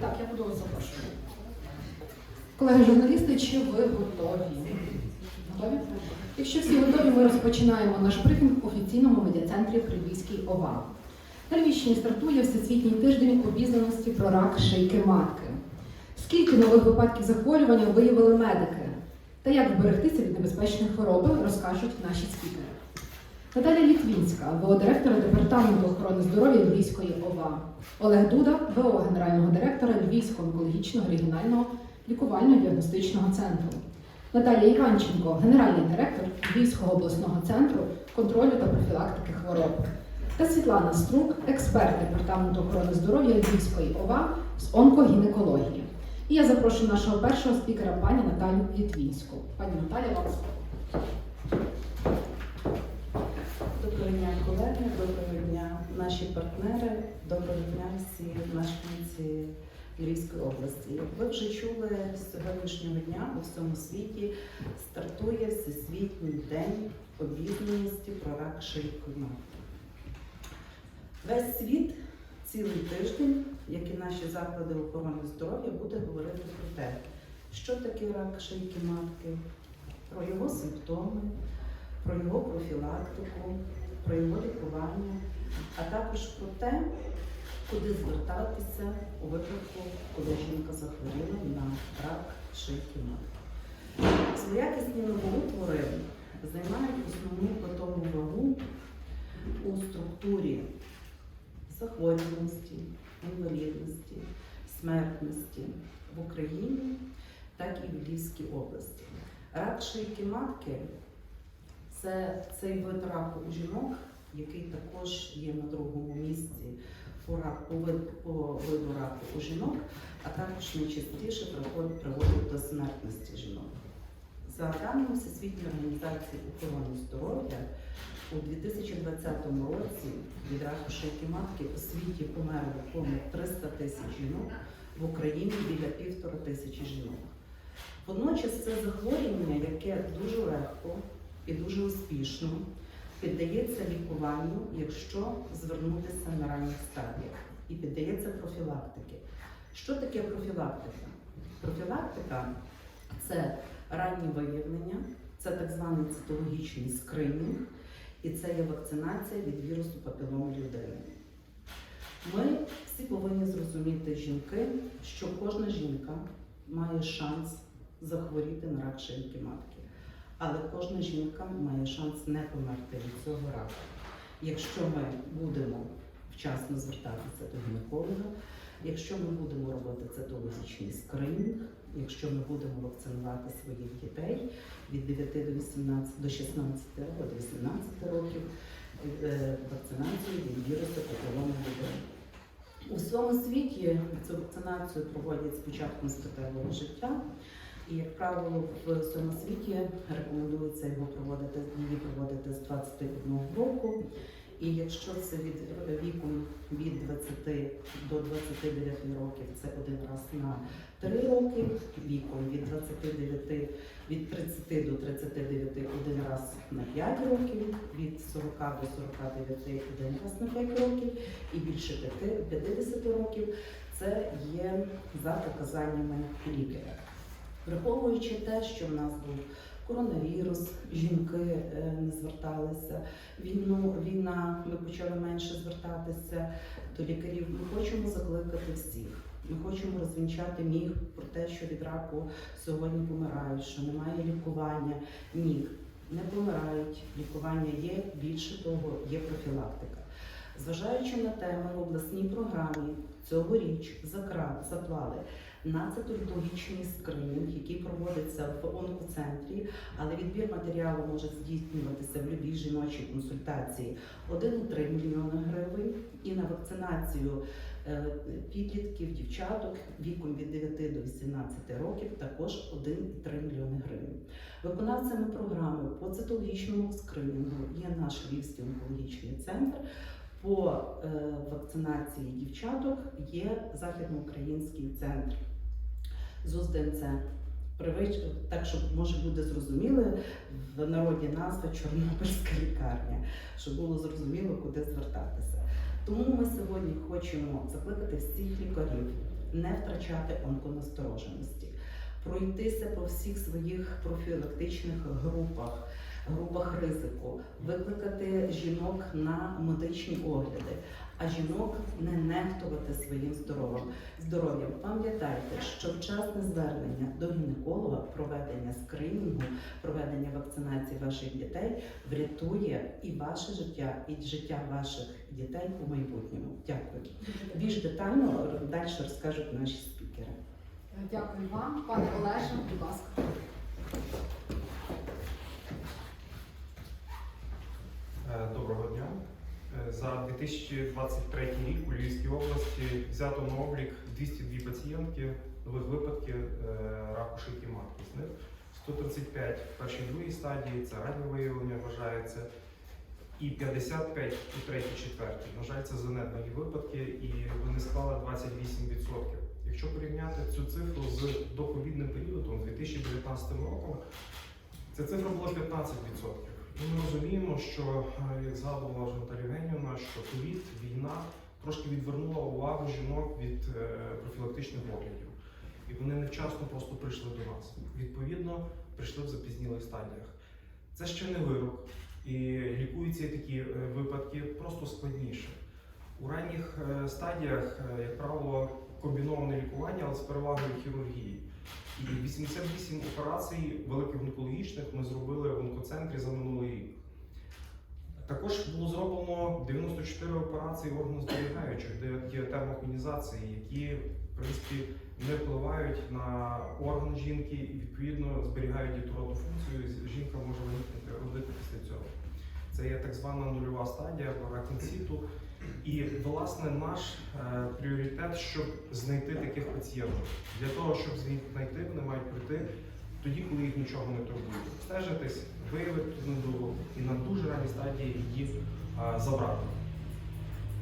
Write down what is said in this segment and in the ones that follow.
Так, я буду вас запрошувати. Колеги журналісти, чи ви готові? Готові? Якщо всі готові, ми розпочинаємо наш брифінг в офіційному медіа-центрі при ОВА. На Львівщині стартує Всесвітній тиждень обізнаності про рак шийки матки. Скільки нових випадків захворювання виявили медики? Та як вберегтися від небезпечної хвороби, розкажуть наші спікери. Наталя Літвінська, ВО директора департаменту охорони здоров'я Львівської ОВА. Олег Дуда, ВО генерального директора Львівського онкологічного регіонального лікувально-діагностичного центру. Наталія Іванченко, генеральний директор Львівського обласного центру контролю та профілактики хвороб. Та Світлана Струк, експерт департаменту охорони здоров'я Львівської ОВА з онкогінекології. І я запрошую нашого першого спікера, пані Наталю Літвінську. Пані Наталя, вам слово. Дня, колеги, доброго дня, наші партнери, доброго дня всі мешканці Львівської області. Як ви вже чули, з сьогоднішнього дня у всьому світі стартує Всесвітній день обізнаності про рак шийки матки. Весь світ цілий тиждень, як і наші заклади охорони здоров'я, буде говорити про те, що таке рак шийки матки, про його симптоми, про його профілактику, про його лікування, а також про те, куди звертатися у випадку, коли жінка захворіла на рак шийки матки. Злоякісні новоутвори займають основну потову вагу у структурі захворюваності, інвалідності, смертності в Україні, так і в Львівській області. Рак шийки матки це цей вид раку у жінок, який також є на другому місці по, рак, по, виду раку у жінок, а також найчастіше приводить до смертності жінок. За даними Всесвітньої організації охорони здоров'я, у 2020 році від раку шийки матки у світі померло понад 300 тисяч жінок, в Україні біля півтора тисячі жінок. Водночас це захворювання, яке дуже легко і дуже успішно піддається лікуванню, якщо звернутися на ранніх стадіях, і піддається профілактики. Що таке профілактика? Профілактика це раннє виявлення, це так званий цитологічний скринінг, і це є вакцинація від вірусу папілому людини. Ми всі повинні зрозуміти жінки, що кожна жінка має шанс захворіти на рак шийки матки. Але кожна жінка має шанс не померти від цього раку. Якщо ми будемо вчасно звертатися до гінеколога, якщо ми будемо робити цитологічний скринінг, якщо ми будемо вакцинувати своїх дітей від 9 до 18 до 16 або до 18 років е, вакцинацію від вірусу папілому людини. У всьому світі цю вакцинацію проводять з початком статевого життя. І, як правило, в всьому світі рекомендується його проводити, її проводити з 21 року. І якщо це від віку від 20 до 29 років, це один раз на 3 роки, віком від 29, від 30 до 39 один раз на 5 років, від 40 до 49 один раз на 5 років і більше 50 років це є за показаннями лікаря. Враховуючи те, що в нас був коронавірус, жінки е, не зверталися, війну, війна, ми почали менше звертатися до лікарів. Ми хочемо закликати всіх. Ми хочемо розвінчати міф про те, що від раку сьогодні помирають, що немає лікування. Ні, не помирають. Лікування є, більше того, є профілактика. Зважаючи на те, ми в обласній програмі цьогоріч заклали на цитологічний скринінг, який проводиться в онкоцентрі, але відбір матеріалу може здійснюватися в любій жіночій консультації 1,3 мільйона гривень і на вакцинацію е, підлітків, дівчаток віком від 9 до 18 років також 1,3 мільйони гривень. Виконавцями програми по цитологічному скринінгу є наш Львівський онкологічний центр. По е, вакцинації дівчаток є західноукраїнський центр ЗУЗДНЦ. Привич... Так, щоб може буде зрозуміло, в народі назва Чорнобильська лікарня, щоб було зрозуміло, куди звертатися. Тому ми сьогодні хочемо закликати всіх лікарів не втрачати онконастороженості, пройтися по всіх своїх профілактичних групах, групах ризику, викликати жінок на медичні огляди, а жінок не нехтувати своїм здоров'ям. Здоров'ям Пам'ятайте, що вчасне звернення до гінеколога, проведення скринінгу, проведення вакцинації ваших дітей врятує і ваше життя, і життя ваших дітей у майбутньому. Дякую. Більш детально далі розкажуть наші спікери. Дякую вам, пане Олеже, будь ласка. Е, Доброго дня. За 2023 рік у Львівській області взято на облік 202 пацієнтки нових випадків е, раку шийки матки. З них 135 в першій другій стадії, це раннє виявлення вважається, і 55 у третій, четвертій. На жаль, це занедбані випадки, і вони склали 28%. Якщо порівняти цю цифру з доковідним періодом, 2019 роком, ця цифра була 15%. І ми розуміємо, що, е, як згадувала Євгенівна, що ковід, війна трошки відвернула увагу жінок від е, профілактичних оглядів. І вони невчасно просто прийшли до нас. Відповідно, прийшли в запізнілих стадіях. Це ще не вирок. І лікуються такі е, випадки просто складніше. У ранніх стадіях, як правило, комбіноване лікування, але з перевагою хірургії. І 88 операцій великих онкологічних ми зробили в онкоцентрі за минулий рік. Також було зроблено 94 операції органозберігаючих, де є термоконізації, які в принципі не впливають на орган жінки і відповідно зберігають дітородну функцію. Жінка може виникнути родити після цього. Це є так звана нульова стадія рак інсіту. І власне наш е, пріоритет, щоб знайти таких пацієнтів. Для того, щоб знайти, вони мають прийти тоді, коли їх нічого не турбує. Стежитись, виявити ту недугу і на дуже ранній стадії її е, забрати.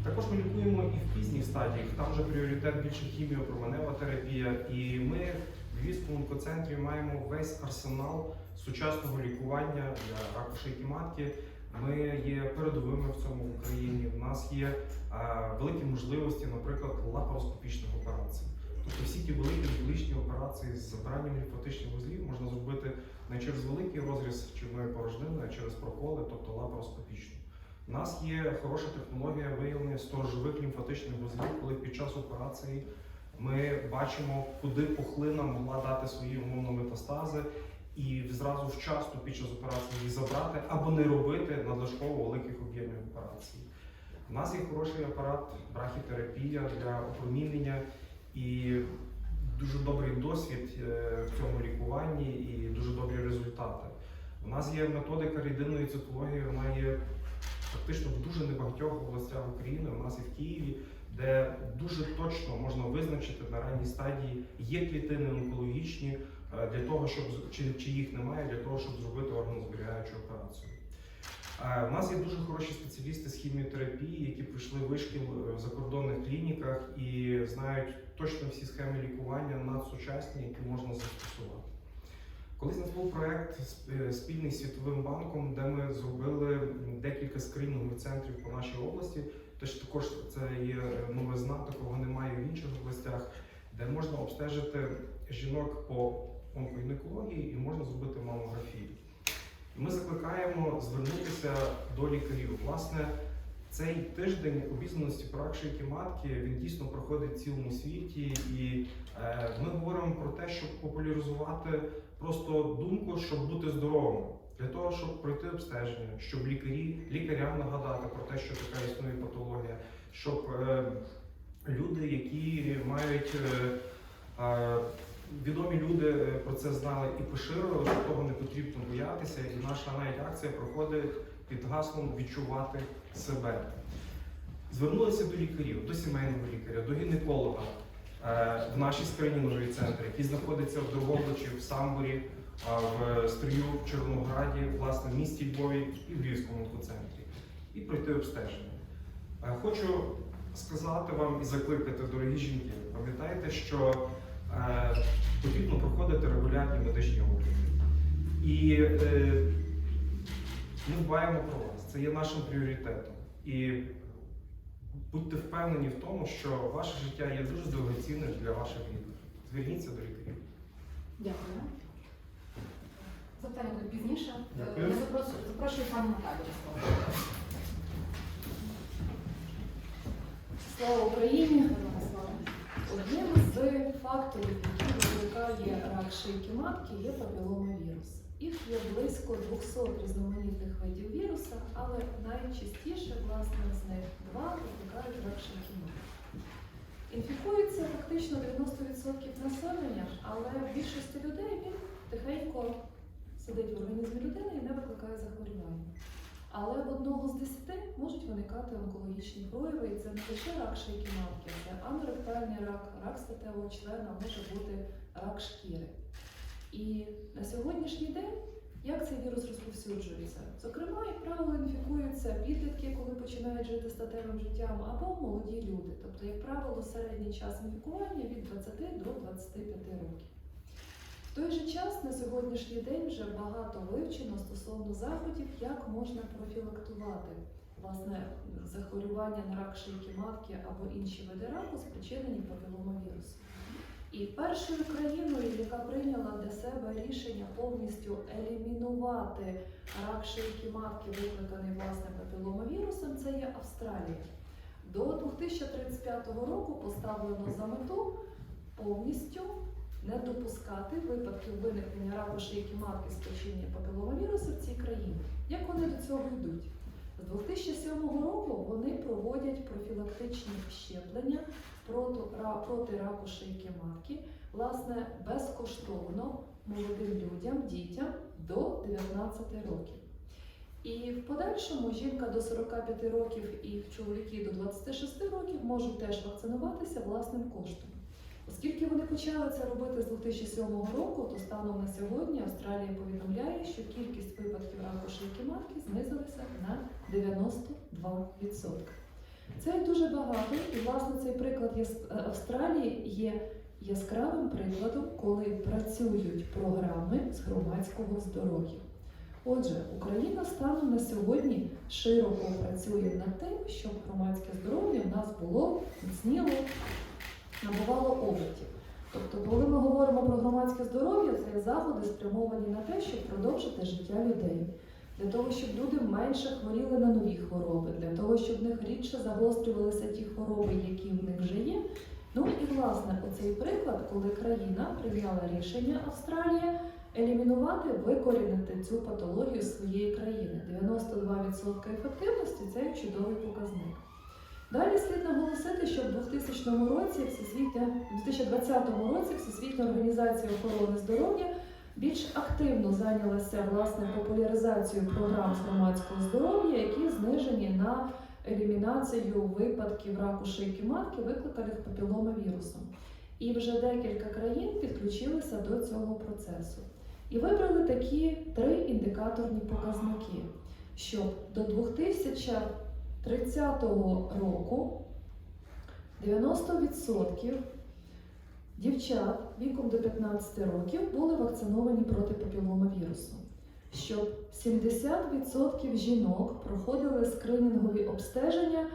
Також ми лікуємо і в пізніх стадіях. Там вже пріоритет більше хіміопроменева терапія. І ми в Львівському онкоцентрі маємо весь арсенал сучасного лікування для раку шийки матки. Ми є передовими в цьому в Україні. У нас є е, великі можливості, наприклад, лапароскопічних операцій. Тобто всі ті великі онкологічні операції з забиранням лімфатичних вузлів можна зробити не через великий розріз червоної порожнини, а через проколи, тобто лапароскопічно. У нас є хороша технологія виявлення сторожових лімфатичних вузлів, коли під час операції ми бачимо, куди пухлина могла дати свої умовно метастази, і зразу вчасно під час операції її забрати або не робити надлишково великих об'ємів операцій. У нас є хороший апарат брахітерапія для опромінення і дуже добрий досвід е, в цьому лікуванні і дуже добрі результати. У нас є методика рідинної цитології, вона є фактично в дуже небагатьох областях України. У нас і в Києві, де дуже точно можна визначити на ранній стадії є клітини онкологічні для того, щоб чи, чи їх немає, для того, щоб зробити органозберігаючу операцію. Е, У нас є дуже хороші спеціалісти з хіміотерапії, які пройшли вишкіл е, в закордонних клініках і знають точно всі схеми лікування надсучасні, які можна застосувати. Колись у нас був проект сп- е, спільний з Світовим банком, де ми зробили декілька скринінгових центрів по нашій області. Тож також це є новизна, такого немає в інших областях, де можна обстежити жінок по онкогінекології і можна зробити мамографію. Ми закликаємо звернутися до лікарів. Власне, цей тиждень обізнаності про рак шийки матки він дійсно проходить в цілому світі, і е, ми говоримо про те, щоб популяризувати просто думку, щоб бути здоровим, для того, щоб пройти обстеження, щоб лікарі лікарям нагадати про те, що така існує патологія, щоб е, люди, які мають е, е, відомі люди е, про це знали і поширили, що того не потрібно боятися. І наша навіть акція проходить під гаслом відчувати себе. Звернулися до лікарів, до сімейного лікаря, до гінеколога е, в наші скринінгові центри, які знаходяться в Дрогобичі, в Самборі, а, в Стрию, в Червонограді, власне, в місті Львові і в Львівському онкоцентрі, і пройти обстеження. Е, Хочу сказати вам і закликати, дорогі жінки, пам'ятайте, що е, потрібно проходити регулярні медичні огляди. І е, ми дбаємо про вас, це є нашим пріоритетом. І будьте впевнені в тому, що ваше життя є дуже дорогоцінним для ваших рідних. Зверніться до лікарів. Дякую. Запитання буде пізніше. Дякую. Е, Я запрошую, запрошую пані Наталію. Слава Україні! Одним з факторів, який викликає рак шийки матки, є папіломавірус. Їх є близько 200 різноманітних видів віруса, але найчастіше, власне, з них два викликають рак шийки матки. Інфікується фактично 90% населення, але більшості людей він тихенько сидить в організмі людини і не викликає захворювання. Але в одного з десяти можуть виникати онкологічні прояви, і це не лише рак шийки матки, це аноректальний рак, рак статевого члена, може бути рак шкіри. І на сьогоднішній день як цей вірус розповсюджується? Зокрема, як правило, інфікуються підлітки, коли починають жити статевим життям, або молоді люди. Тобто, як правило, середній час інфікування від 20 до 25 років. Той же час на сьогоднішній день вже багато вивчено стосовно заходів, як можна профілактувати власне захворювання на рак шийки матки або інші види раку, спричинені папіломавірусом. І першою країною, яка прийняла для себе рішення повністю елімінувати рак шийки матки, викликаний власне папіломавірусом, це є Австралія. До 2035 року поставлено за мету повністю не допускати випадків виникнення раку шийки матки спричинення папіломавірусу в цій країні. Як вони до цього йдуть? З 2007 року вони проводять профілактичні щеплення проти, проти раку шийки матки, власне, безкоштовно молодим людям, дітям до 19 років. І в подальшому жінка до 45 років і чоловіки до 26 років можуть теж вакцинуватися власним коштом. Оскільки вони почали це робити з 2007 року, то станом на сьогодні Австралія повідомляє, що кількість випадків раку шийки матки знизилася на 92%. Це дуже багато, і власне цей приклад Яс- Австралії є яскравим прикладом, коли працюють програми з громадського здоров'я. Отже, Україна станом на сьогодні широко працює над тим, щоб громадське здоров'я в нас було міцніло, набувало обертів. Тобто, коли ми говоримо про громадське здоров'я, це заходи спрямовані на те, щоб продовжити життя людей, для того, щоб люди менше хворіли на нові хвороби, для того, щоб в них рідше загострювалися ті хвороби, які в них вже є. Ну і власне оцей приклад, коли країна прийняла рішення Австралія елімінувати, викорінити цю патологію своєї країни. 92% ефективності це чудовий показник. Далі слід наголосити, що в 2000 році Всесвітня, 2020 році Всесвітня організація охорони здоров'я більш активно зайнялася власне популяризацією програм з громадського здоров'я, які знижені на елімінацію випадків раку шийки матки, викликаних папіломавірусом. І вже декілька країн підключилися до цього процесу. І вибрали такі три індикаторні показники, щоб до 2030 року 90% дівчат віком до 15 років були вакциновані проти папіломавірусу, щоб 70% жінок проходили скринінгові обстеження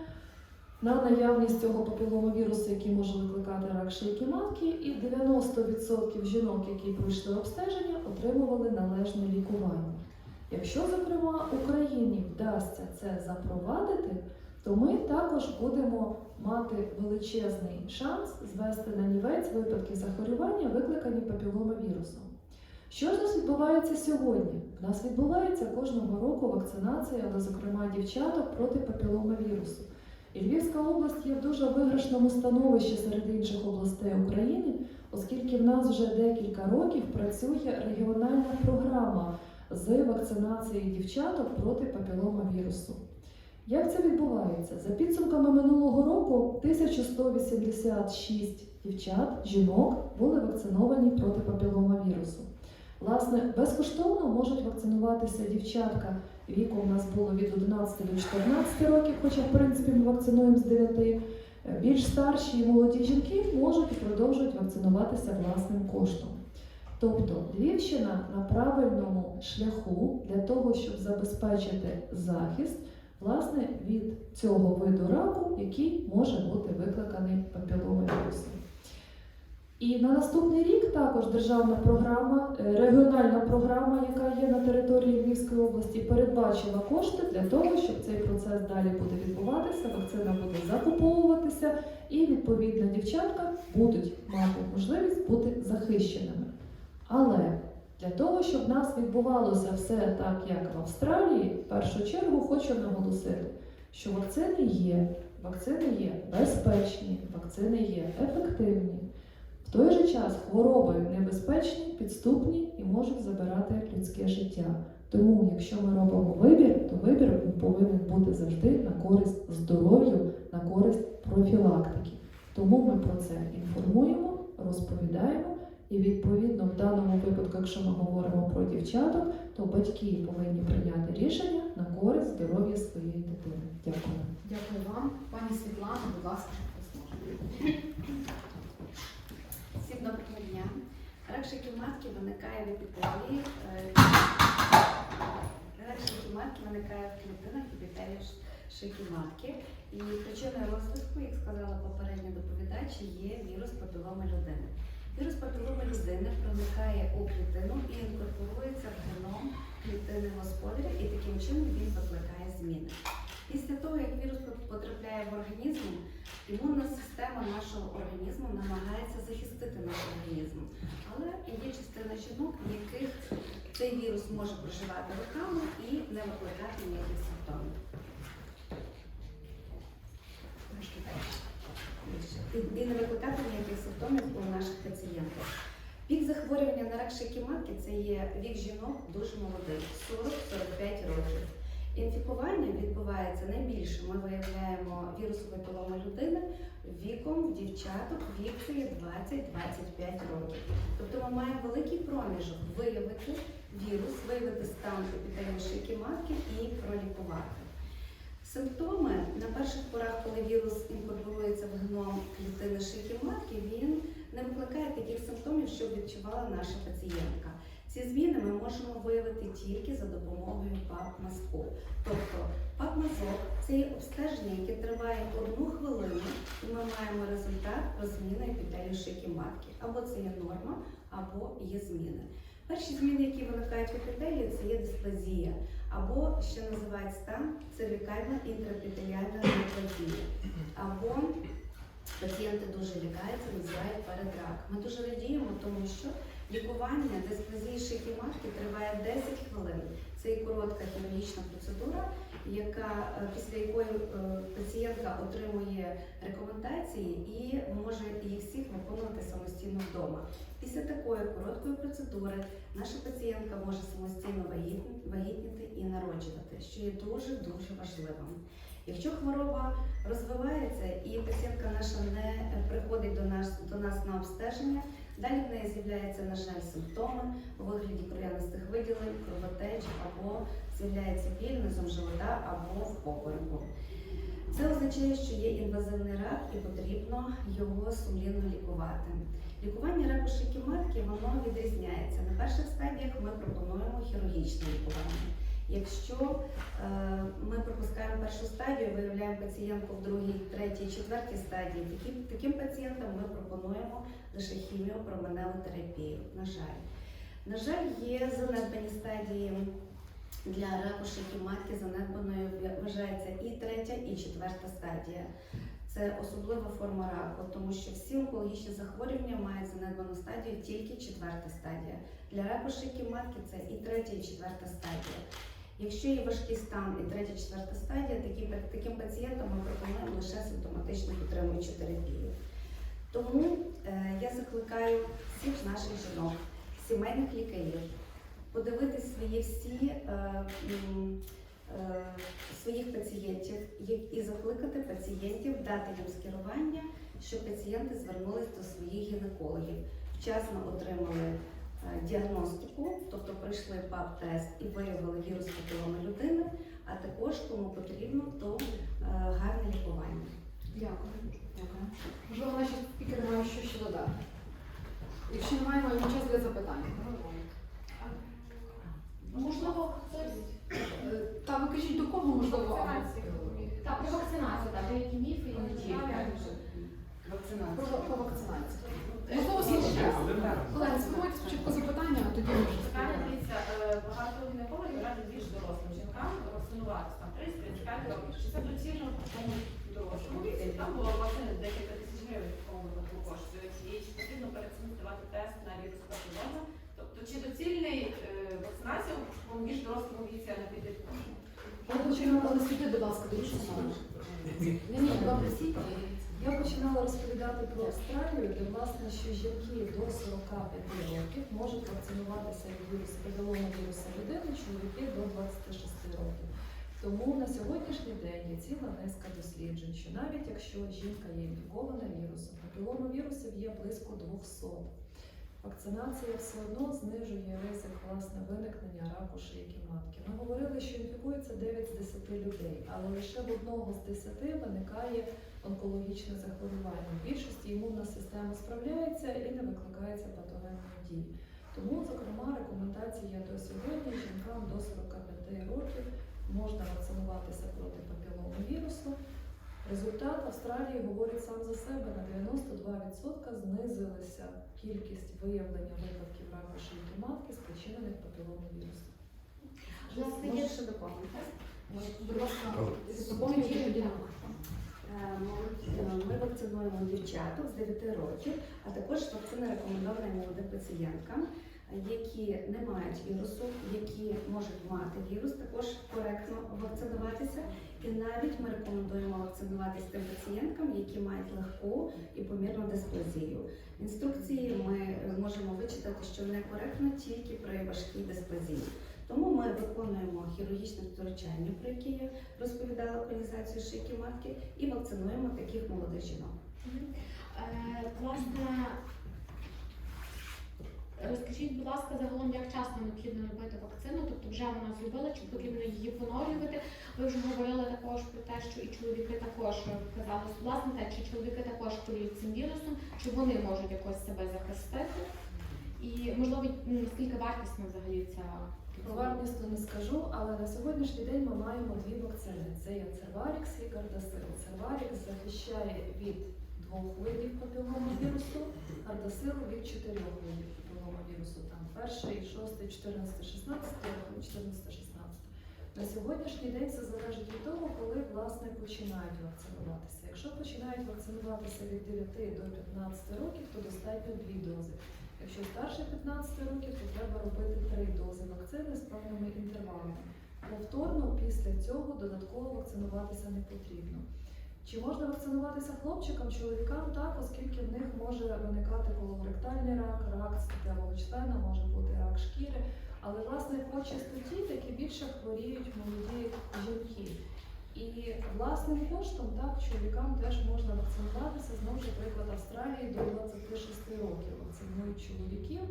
на наявність цього папіломавірусу, який може викликати рак шийки матки, і 90% жінок, які пройшли обстеження, отримували належне лікування. Якщо, зокрема, Україні вдасться це запровадити, то ми також будемо мати величезний шанс звести на нівець випадки захворювання, викликані папіломавірусом. Що ж нас відбувається сьогодні? У нас відбувається кожного року вакцинація, але, зокрема, дівчаток проти папіломавірусу. І Львівська область є в дуже виграшному становищі серед інших областей України, оскільки в нас вже декілька років працює регіональна програма з вакцинації дівчаток проти папіломавірусу. Як це відбувається? За підсумками минулого року 1186 дівчат, жінок були вакциновані проти папіломавірусу. Власне, безкоштовно можуть вакцинуватися дівчатка. Віку у нас було від 11 до 14 років, хоча в принципі ми вакцинуємо з 9. Більш старші і молоді жінки можуть і продовжують вакцинуватися власним коштом. Тобто Львівщина на правильному шляху для того, щоб забезпечити захист власне від цього виду раку, який може бути викликаний папіломовірусом. І на наступний рік також державна програма, е, регіональна програма, яка є на території Львівської області, передбачила кошти для того, щоб цей процес далі буде відбуватися, вакцина буде закуповуватися, і відповідно дівчатка будуть мати можливість бути захищеними. Але для того, щоб в нас відбувалося все так, як в Австралії, в першу чергу хочу наголосити, що вакцини є, вакцини є безпечні, вакцини є ефективні. В той же час хвороби небезпечні, підступні і можуть забирати людське життя. Тому, якщо ми робимо вибір, то вибір повинен бути завжди на користь здоров'ю, на користь профілактики. Тому ми про це інформуємо, розповідаємо, і відповідно в даному випадку, якщо ми говоримо про дівчаток, то батьки повинні прийняти рішення на користь здоров'я своєї дитини. Дякую. Дякую вам. Пані Світлана, будь ласка. Всім доброго дня. Рак шиківматки виникає в епітелії. е, Рак шиківматки виникає в клітинах епітелію ш- шиківматки. І причиною розвитку, як сказала попередня доповідач, є вірус папіломи людини. Вірус папіломи людини проникає у клітину і інкорпорується в геном клітини господаря, і таким чином він викликає зміни. Після того, як вірус потрапляє в організм, Імунна система нашого організму намагається захистити наш організм. Але є частина жінок, в яких цей вірус може проживати роками і не викликати ніяких симптомів. І, не викликати ніяких симптомів у наших пацієнтів. Вік захворювання на рак шийки матки це є вік жінок дуже молодих 40-45 років. Інфікування відбувається найбільше. Ми виявляємо вірусову папілому людини віком дівчаток вік 20-25 років. Тобто ми маємо великий проміжок виявити вірус, виявити стан епідемії шийки матки і пролікувати. Симптоми на перших порах, коли вірус інкорпорується в геном клітини шийки матки, він не викликає таких симптомів, що відчувала наша пацієнтка. Ці зміни ми можемо виявити тільки за допомогою ПАП-мазку. Тобто ПАП-мазок це є обстеження, яке триває одну хвилину, і ми маємо результат про зміни епітелію шийки матки. Або це є норма, або є зміни. Перші зміни, які виникають в епітелії, це є дисплазія, або ще називають стан цервікальна інтрапітеліальна неплазія. Або пацієнти дуже лякаються, називають передрак. Ми дуже радіємо, тому що лікування дисплазії шийки матки триває 10 хвилин. Це коротка хірургічна процедура, яка е, після якої е, пацієнтка отримує рекомендації і може їх всіх виконувати самостійно вдома. Після такої короткої процедури наша пацієнтка може самостійно вагітніти і народжувати, що є дуже дуже важливим. Якщо хвороба розвивається і пацієнтка наша не приходить до нас, до нас на обстеження, далі в неї з'являються, на жаль, симптоми у вигляді кров'янистих виділень, кровотеч або з'являється біль низом живота або в попереку. Це означає, що є інвазивний рак і потрібно його сумлінно лікувати. Лікування раку шийки матки воно відрізняється. На перших стадіях ми пропонуємо хірургічне лікування. Якщо е, ми пропускаємо першу стадію, виявляємо пацієнтку в другій, третій, четвертій стадії, таким, таким пацієнтам ми пропонуємо лише хіміопроменеву терапію. На жаль, на жаль, є занедбані стадії для раку шийки матки, занедбаною вважається і третя, і четверта стадія. Це особлива форма раку, тому що всі онкологічні захворювання мають занедбану стадію тільки четверта стадія. Для раку шийки матки це і третя, і четверта стадія. Якщо є важкий стан і третя, четверта стадія, такі, таким пацієнтам ми пропонуємо лише симптоматичну підтримуючу терапію. Тому е, я закликаю всіх наших жінок, сімейних лікарів, подивитись свої всі е, е, своїх пацієнтів і- закликати пацієнтів дати їм скерування, щоб пацієнти звернулись до своїх гінекологів, вчасно отримали діагностику, тобто пройшли ПАП-тест і виявили вірус папіломи людини, а також кому потрібно, то е, гарне лікування. Дякую. Дякую. Можливо, наші спікери мають щось ще додати. Якщо немає, маємо час для запитань. Можливо, хтось. Е, Та ви кажіть, до кого можливо? Так, про вакцинацію, так, деякі міфи і не тільки. Вакцинація. про вакцинацію. Можливо. Колеги, сформуйте спочатку запитання, а тоді Питання можете. дивіться, е, багато гінекологів радять більш дорослим жінкам вакцинуватися там 30-35 років. Чи це доцільно в такому дорослому віці? Там було вакцини декілька тисяч гривень в такому випадку коштує. І чи потрібно перед тест на вірус папілома? Тобто чи доцільний е, вакцинація в більш дорослому віці, а не? Я починала, але сюди, будь ласка, саме. Ні, ні, добре, сіть. Я починала розповідати про Австралію, де власне, що жінки до 45 років можуть вакцинуватися від вірусу папілому віруса людини, чоловіки до 26 років. Тому на сьогоднішній день є ціла низка досліджень, що навіть якщо жінка є інфікована вірусом, папіломовірусів є близько 200. Вакцинація все одно знижує ризик власне виникнення раку шийки матки. Ми говорили, що інфікується 9 з 10 людей, але лише в одного з 10 виникає онкологічне захворювання. В більшості імунна система справляється і не викликається патогенної дії. Тому, зокрема, рекомендація до сьогодні жінкам до 45 років можна вакцинуватися проти папіломовірусу. Результат Австралії говорить сам за себе на 92% знизилася кількість виявлення випадків раку шийки матки, спричинених папіломовірусом. У нас є ще доповнити. Будь ласка. Е, Ми ми вакцинуємо дівчаток з 9 років, а також вакцина рекомендована молодим пацієнткам, які не мають вірусу, які можуть мати вірус, також коректно вакцинуватися. І навіть ми рекомендуємо вакцинуватися тим пацієнткам, які мають легку і помірну дисплазію. Інструкції ми е, можемо вичитати, що некоректно тільки при важкій дисплазії. Тому ми виконуємо хірургічне втручання, про яке я розповідала організацію шийки матки, і вакцинуємо таких молодих жінок. Е, Власне, розкажіть, будь ласка, загалом, як часто необхідно робити вакцину, тобто вже вона зробила, чи потрібно її поновлювати? Ви вже говорили також про те, що і чоловіки також казали, власне, те, чи чоловіки також хворіють цим вірусом, чи вони можуть якось себе захистити? І можливо, скільки вартісна взагалі ця Про вартість не скажу, але на сьогоднішній день ми маємо дві вакцини. Це є Церварікс і Гардасил. Церварікс захищає від двох видів папіломовірусу, Гардасил від чотирьох видів папіломовірусу. Там перший, шостий, 14, 16, 14, 16. На сьогоднішній день це залежить від того, коли власне починають вакцинуватися. Якщо починають вакцинуватися від 9 до 15 років, то достатньо дві дози. Якщо старше 15 років, то треба робити три дози вакцини з певними інтервалами. Повторно після цього додатково вакцинуватися не потрібно. Чи можна вакцинуватися хлопчикам, чоловікам? Так, оскільки в них може виникати колоректальний рак, рак статевого члена, може бути рак шкіри. Але власне по чистоті таки більше хворіють молоді жінки. І власним коштом так чоловікам теж можна вакцинуватися. Знову ж приклад Австралії до 26 років вакцинують чоловіків.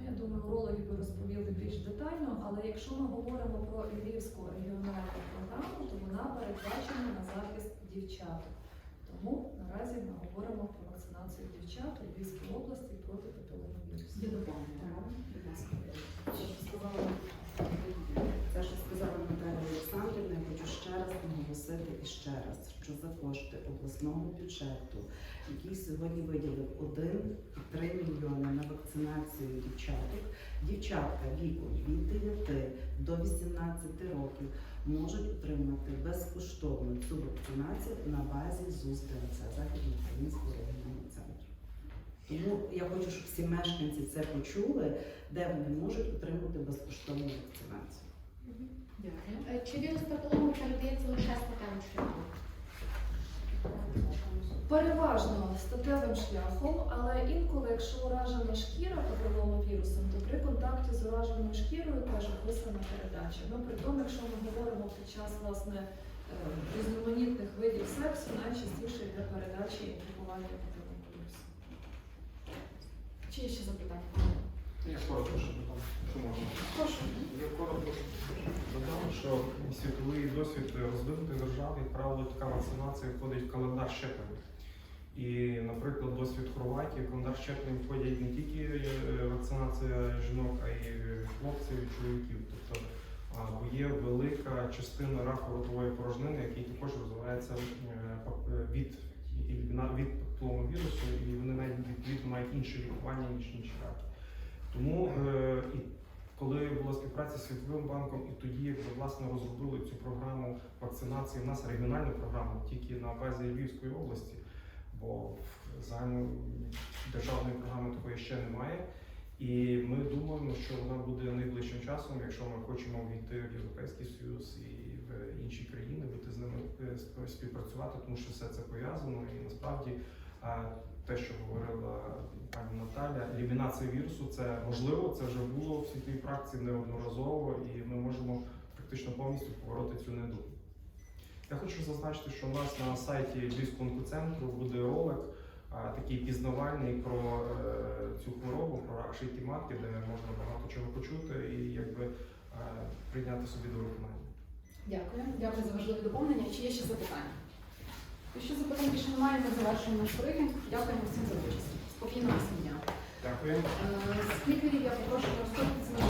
Ну я думаю, урологи би розповіли більш детально. Але якщо ми говоримо про Львівську регіональну програму, то вона передбачена на захист дівчаток. Тому наразі ми говоримо про вакцинацію дівчат у Львівській області проти патологовірусу. Будь ласка. Те, що сказала Наталя Олександрівна, я хочу ще раз наголосити і ще раз, що за кошти обласного бюджету, який сьогодні виділив 1,3 мільйони на вакцинацію дівчаток, дівчатка віком від 9 до 18 років можуть отримати безкоштовно цю вакцинацію на базі ЗУС ДНЦ Західноукраїнського регіонального центру. Тому я хочу, щоб всі мешканці це почули, де вони можуть отримати безкоштовну вакцинацію. Дякую. Е, Чи вірус папілому передається лише статевим шляхом? Переважно статевим шляхом, але інколи, якщо уражена шкіра папіломовірусом, то при контакті з ураженою шкірою теж описана передача. Ну, при тому, якщо ми говоримо під час власне е, різноманітних видів сексу, найчастіше йде передача інфікування папіломовірусом. Чи є ще запитання? Я коротко, що що можна. Прошу. Я коротко додам, що світовий досвід розвинутих держав, як правило, така вакцинація входить в календар щеплень. І, наприклад, досвід Хорватії, в календар щеплень входять не тільки е, вакцинація жінок, а й хлопців і чоловіків. Тобто є велика частина раку ротової порожнини, який також розвивається е, е, від від папілому вірусу, і вони навіть відповідно мають інше лікування, ніж інші раки. Тому е, коли була співпраця з Світовим банком, і тоді ми, власне розробили цю програму вакцинації. У нас регіональну програму тільки на базі Львівської області, бо в загальної державної програми такої ще немає. І ми думаємо, що вона буде найближчим часом, якщо ми хочемо війти в Європейський Союз і в інші країни, бути з ними е, співпрацювати, тому що все це пов'язано. І насправді а, те, що говорила пані Наталя, елімінація вірусу це можливо, це вже було в світовій практиці неодноразово, і ми можемо практично повністю побороти цю недугу. Я хочу зазначити, що у нас на сайті Львівського онкоцентру буде ролик такий пізнавальний про е, цю хворобу, про рак матки, де можна багато чого почути і якби е, прийняти собі до виконання. Дякую. Дякую за важливі доповнення. Чи є ще запитання? Якщо запитань більше немає, ми завершуємо наш брифінг. Дякуємо всім за участь. Спокійного всім дня. Дякую. Е, Спікерів я попрошу на